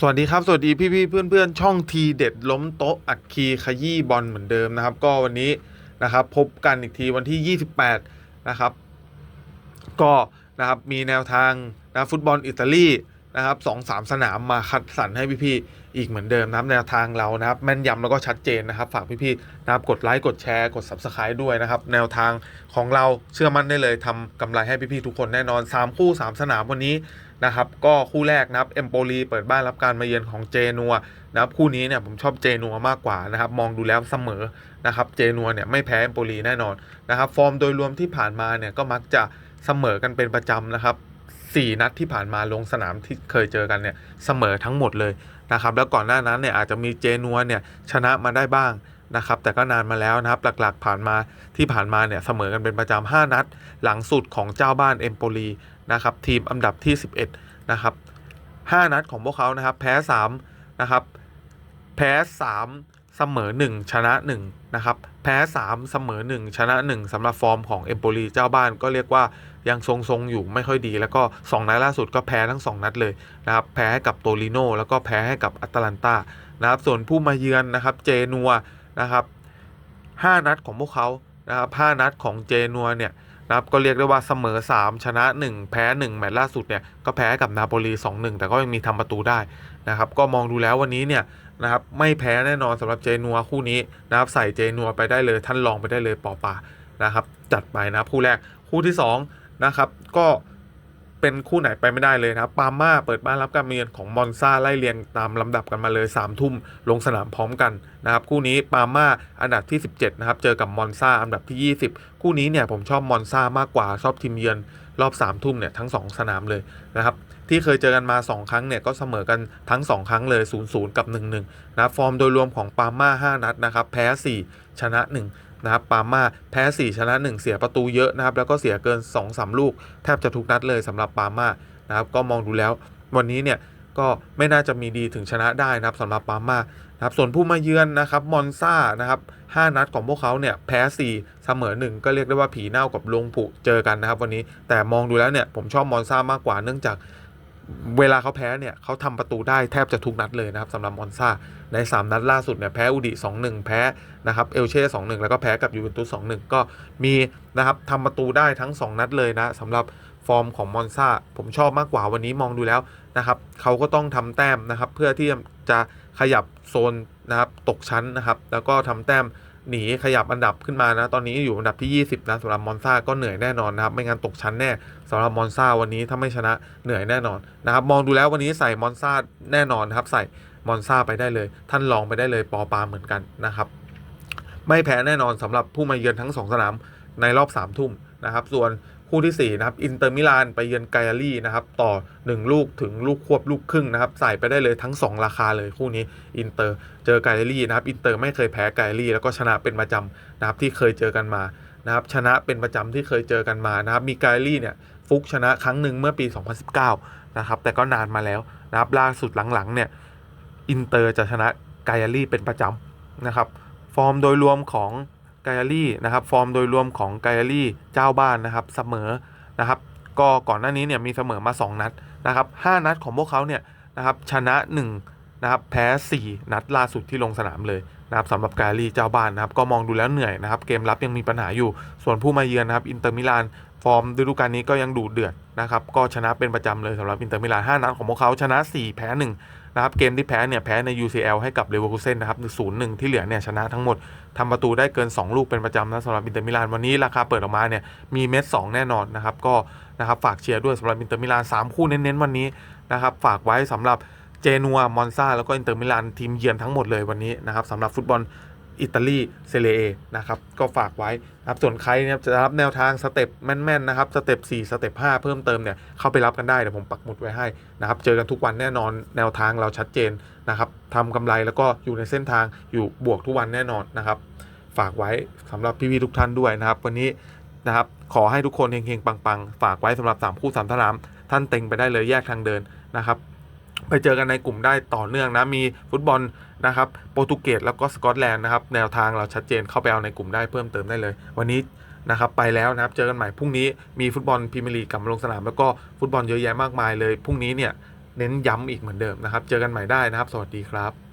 สวัสดีครับ สวัสดีพี่ๆเพื่อนๆ ช่องทีเด็ดล้มโต๊ะอัดคีขยี้บอลเหมือนเดิมนะครับ ก็วันนี้นะครับพบกันอีกทีวันที่ 28 นะครับ ก็นะครับมีแนวทางนะฟุตบอลอิตาลีนะครับสองสามสนามมาคัดสรรให้พี่ๆอีกเหมือนเดิมนะครับแนวทางเรานะครับ แม่นยำแล้วก็ชัดเจนนะครับ ฝากพี่ๆนะครับกดไลค์กดแชร์กด Subscribe ด้วยนะครับ แนวทางของเราเชื่อมั่นได้เลยทำกำไรให้พี่ๆทุกคนแน่นอน 3 คู่ 3 สนามวันนี้ นะครับก็คู่แรกนะครับเอมโปลีเปิดบ้านรับการมาเยือนของเจนัวนะครับคู่นี้เนี่ยผมชอบเจนัวมากกว่านะครับมองดูแล้วเสมอนะครับเจนัวเนี่ยไม่แพ้เอมโปลีแน่นอนนะครับฟอร์มโดยรวมที่ผ่านมาเนี่ยก็มักจะเสมอกันเป็นประจำนะครับสี่นัดที่ผ่านมาลงสนามที่เคยเจอกันเนี่ยเสมอทั้งหมดเลยนะครับแล้วก่อนหน้านั้นเนี่ยอาจจะมีเจนัวเนี่ยชนะมาได้บ้างนะครับแต่ก็นานมาแล้วนะครับหลักๆผ่านมาที่ผ่านมาเนี่ยเสมอกันเป็นประจำ5นัด หลังสุดของเจ้าบ้านเอมโปลี นะครับทีมอันดับที่ 11 นะครับ 5 นัดของพวกเขานะครับ แพ้3นะครับ แพ้ 3 เสมอ 1 ชนะ 1 นะครับ แพ้ 3 เสมอ 1 ชนะ 1สำหรับฟอร์มของเอมโปลีเจ้าบ้านก็เรียกว่ายังทรงๆอยู่ไม่ค่อยดี แล้วก็ 2 นัดล่าสุดก็แพ้ทั้ง 2 นัดเลยนะครับ แพ้ให้กับโตลิโนแล้วก็แพ้ให้กับอัตแลนตานะครับ ส่วนผู้มาเยือนนะครับเจนัวนะครับ 5 นัดของพวกเขานะครับ5นัดของเจนัวเนี่ย นะครับก็เรียกได้ว่าเสมอ 3 ชนะ 1 แพ้ 1 แมตช์ล่าสุดเนี่ยก็แพ้กับนาโปลี 2-1 แต่ก็ยังมีทำประตูได้นะครับก็มองดูแล้ววันนี้เนี่ยนะครับไม่แพ้แน่นอนสำหรับเจนัวคู่นี้นะครับใส่เจนัวไปได้เลยท่านลองไปได้เลยปอปานะครับจัดไปนะคู่แรกคู่ที่2นะครับก็ เป็นคู่ไหนไปไม่ได้เลยนะครับ ปาม่าเปิดบ้านรับการมาเยือนของมอนซาไล่เรียงตามลำดับกันมาเลย3ามทุ่มลงสนามพร้อมกันนะครับ คู่นี้ปาม่าอันดับที่ 17 นะครับ เจอกับมอนซาอันดับที่ 20 คู่นี้เนี่ยผมชอบมอนซามากกว่าชอบทีมเยือนรอบ3ามทุ่มเนี่ยทั้ง 2 สนามเลยนะครับที่เคยเจอกันมา 2 ครั้งเนี่ยก็เสมอกันทั้ง 2 ครั้งเลย 0-0 กับ 1-1 นะฟอร์มโดยรวมของปาม่า5 นัดนะครับ แพ้ 4 ชนะ 1 นะครับปาม่าแพ้ 4 ชนะ 1 เสียประตูเยอะนะครับ แล้วก็เสียเกิน 2-3 ลูก แทบจะทุกนัดเลยสำหรับปาม่านะครับก็มองดูแล้ว วันนี้เนี่ยก็ไม่น่าจะมีดีถึงชนะได้นะครับสำหรับปาม่านะครับส่วนผู้มาเยือนนะครับมอนซานะครับ5นัดของพวกเขาเนี่ยแพ้ 4 เสมอ 1 ก็เรียกได้ว่าผีเน่ากับลงผุเจอกันนะครับ วันนี้แต่มองดูแล้วเนี่ยผมชอบมอนซามากกว่าเนื่องจาก เวลาเขาแพ้เนี่ยเขาทำประตูได้แทบจะทุกนัดเลยนะครับสำหรับมอนซาใน 3 นัดล่าสุดเนี่ยแพ้อุดิ2-1 แพ้นะครับเอลเช่2-1 แล้วก็แพ้กับยูเวนตุส2-1 ก็มีนะครับทำประตูได้ทั้ง 2 นัดเลยนะสำหรับฟอร์มของมอนซาผมชอบมากกว่าวันนี้มองดูแล้วนะครับเขาก็ต้องทำแต้มนะครับเพื่อที่จะขยับโซนนะครับตกชั้นนะครับแล้วก็ทำแต้ม หนีขยับอันดับขึ้นมานะ ตอนนี้อยู่อันดับที่ 20 นะสำหรับมอนซาก็เหนื่อยแน่นอนนะครับ ไม่งั้นตกชั้นแน่สำหรับมอนซาวันนี้ถ้าไม่ชนะเหนื่อยแน่นอนนะครับ มองดูแล้ววันนี้ใส่มอนซาแน่นอนครับ ใส่มอนซาไปได้เลย ท่านลองไปได้เลยปอปาเหมือนกันนะครับ ไม่แพ้แน่นอนสำหรับผู้มาเยือนทั้ง 2 สนามในรอบ3ามทุ่มนะครับ ส่วน คู่ที่ 4 นะครับ อินเตอร์มิลานไปเยือนไกอารี่นะครับ ต่อ 1 ลูกถึงลูกควบลูกครึ่งนะครับ ใส่ไปได้เลยทั้ง 2 ราคาเลยคู่นี้อินเตอร์เจอไกอารี่นะครับ อินเตอร์ไม่เคยแพ้ไกอารี่แล้วก็ชนะเป็นประจำนะครับที่เคยเจอกันมานะครับชนะเป็นประจำที่เคยเจอกันมานะครับ มีไกอารี่เนี่ยฟุกชนะครั้งหนึ่งเมื่อปี 2019 นะครับ แต่ก็นานมาแล้วนะครับล่าสุดหลังๆเนี่ยอินเตอร์จะชนะไกอารี่เป็นประจำนะครับ ฟอร์มโดยรวมของ ไกอารี่นะครับฟอร์มโดยรวมของไกอารี่เจ้าบ้านนะครับเสมอนะครับก็ก่อนหน้านี้เนี่ยมีเสมอมา 2 นัดนะครับ5นัดของพวกเขาเนี่ยนะครับชนะ 1 นะครับแพ้ 4 นัดล่าสุดที่ลงสนามเลยนะครับสำหรับการี่เจ้าบ้านนะครับก็มองดูแล้วเหนื่อยนะครับเกมรับยังมีปัญหาอยู่ส่วนผู้มาเยือนนะครับอินเตอร์มิลาน ฟอร์มฤดูกาลนี้ก็ยังดูเดือดนะครับ ก็ชนะเป็นประจำเลยสำหรับอินเตอร์มิลาน5นัดของพวกเขาชนะ 4 แพ้1นะครับ เกมที่แพ้เนี่ยแพ้ใน UCL ให้กับเลเวอร์คูเซนนะครับศูนย์หนึ่งที่เหลือเนี่ยชนะทั้งหมดทำประตูได้เกิน 2 ลูกเป็นประจำนะสำหรับอินเตอร์มิลานวันนี้ราคาเปิดออกมาเนี่ยมีเม็ดสแน่นอนนะครับ ก็นะครับฝากเชียร์ด้วยสำหรับอินเตอร์มิลาน3คู่เน้นๆวันนี้นะครับฝากไว้สำหรับเจนัวมอนซาแล้วก็อินเตอร์มิลานทีมเยือนทั้งหมดเลยวันนี้นะครับสำหรับฟุตบอล อิตาลีเซเรเอนะครับก็ฝากไว้นะครับส่วนใครเนี่ยจะรับแนวทางสเต็ปแม่นๆนะครับสเต็ป4สเต็ป5เพิ่มเติมเนี่ยเข้าไปรับกันได้เดี๋ยวผมปักหมุดไว้ให้นะครับเจอกันทุกวันแน่นอนแนวทางเราชัดเจนนะครับทำกำไรแล้วก็อยู่ในเส้นทางอยู่บวกทุกวันแน่นอนนะครับฝากไว้สำหรับพี่ๆทุกท่านด้วยนะครับ วันนี้นะครับขอให้ทุกคนเฮงๆปังๆ ฝากไว้สำหรับ3คู่3สนามท่านเต็งไปได้เลยแยกทางเดินนะครับ ไปเจอกันในกลุ่มได้ต่อเนื่องนะ มีฟุตบอลนะครับโปรตุเกสแล้วก็สกอตแลนด์นะครับ แนวทางเราชัดเจนเข้าไปเอาในกลุ่มได้เพิ่มเติมได้เลย วันนี้นะครับไปแล้วนะครับ เจอกันใหม่พรุ่งนี้มีฟุตบอลพรีเมียร์ลีกกลับมาลงสนาม แล้วก็ฟุตบอลเยอะแยะมากมายเลยพรุ่งนี้เนี่ยเน้นย้ำอีกเหมือนเดิมนะครับ เจอกันใหม่ได้นะครับ สวัสดีครับ